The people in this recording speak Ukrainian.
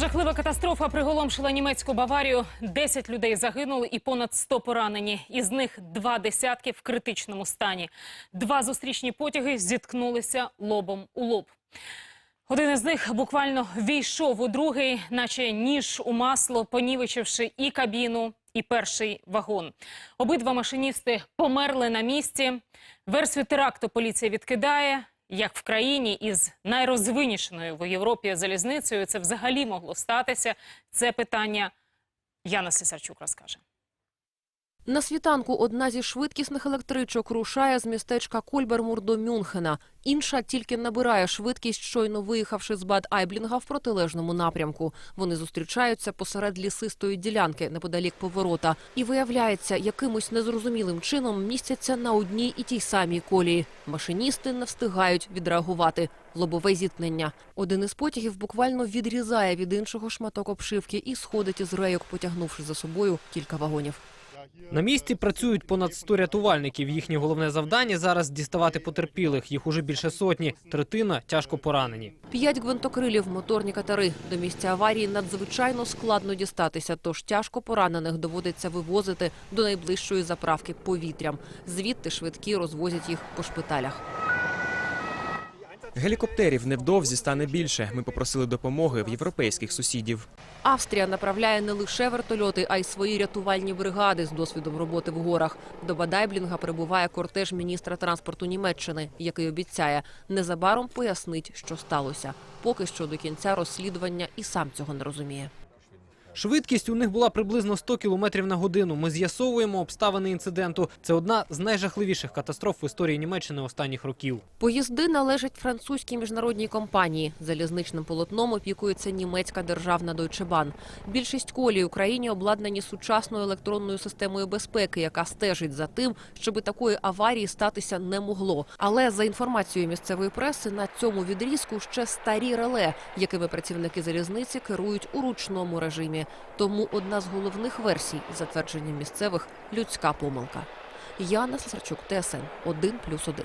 Жахлива катастрофа приголомшила німецьку Баварію. 10 людей загинули і понад 100 поранені. Із них два десятки в критичному стані. Два зустрічні потяги зіткнулися лобом у лоб. Один із них буквально війшов у другий, наче ніж у масло, понівечивши і кабіну, і перший вагон. Обидва машиністи померли на місці. Версію теракту поліція відкидає. Як в країні із найрозвинішеною в Європі залізницею це взагалі могло статися? Це питання Яна Сесарчук розкаже. На світанку одна зі швидкісних електричок рушає з містечка Кольбермур до Мюнхена. Інша тільки набирає швидкість, щойно виїхавши з Бад Айблінга в протилежному напрямку. Вони зустрічаються посеред лісистої ділянки неподалік поворота. І виявляється, якимось незрозумілим чином містяться на одній і тій самій колії. Машиністи не встигають відреагувати. Лобове зіткнення. Один із потягів буквально відрізає від іншого шматок обшивки і сходить із рейок, потягнувши за собою кілька вагонів. На місці працюють понад 100 рятувальників. Їхнє головне завдання зараз діставати потерпілих. Їх уже більше сотні. Третина тяжко поранені. П'ять гвинтокрилів, моторні катери. До місця аварії надзвичайно складно дістатися, тож тяжко поранених доводиться вивозити до найближчої заправки повітрям. Звідти швидкі розвозять їх по шпиталях. Гелікоптерів невдовзі стане більше. Ми попросили допомоги в європейських сусідів. Австрія направляє не лише вертольоти, а й свої рятувальні бригади з досвідом роботи в горах. До Бадайблінга прибуває кортеж міністра транспорту Німеччини, який обіцяє незабаром пояснить, що сталося. Поки що до кінця розслідування і сам цього не розуміє. Швидкість у них була приблизно 100 км на годину. Ми з'ясовуємо обставини інциденту. Це одна з найжахливіших катастроф в історії Німеччини останніх років. Поїзди належать французькій міжнародній компанії. Залізничним полотном опікується німецька державна Deutsche Bahn. Більшість колій Україні обладнані сучасною електронною системою безпеки, яка стежить за тим, щоб такої аварії статися не могло. Але за інформацією місцевої преси, на цьому відрізку ще старі реле, якими працівники залізниці керують у ручному режимі. Тому одна з головних версій, затвердження місцевих, людська помилка. Яна Сарчук, ТСН 1+,1.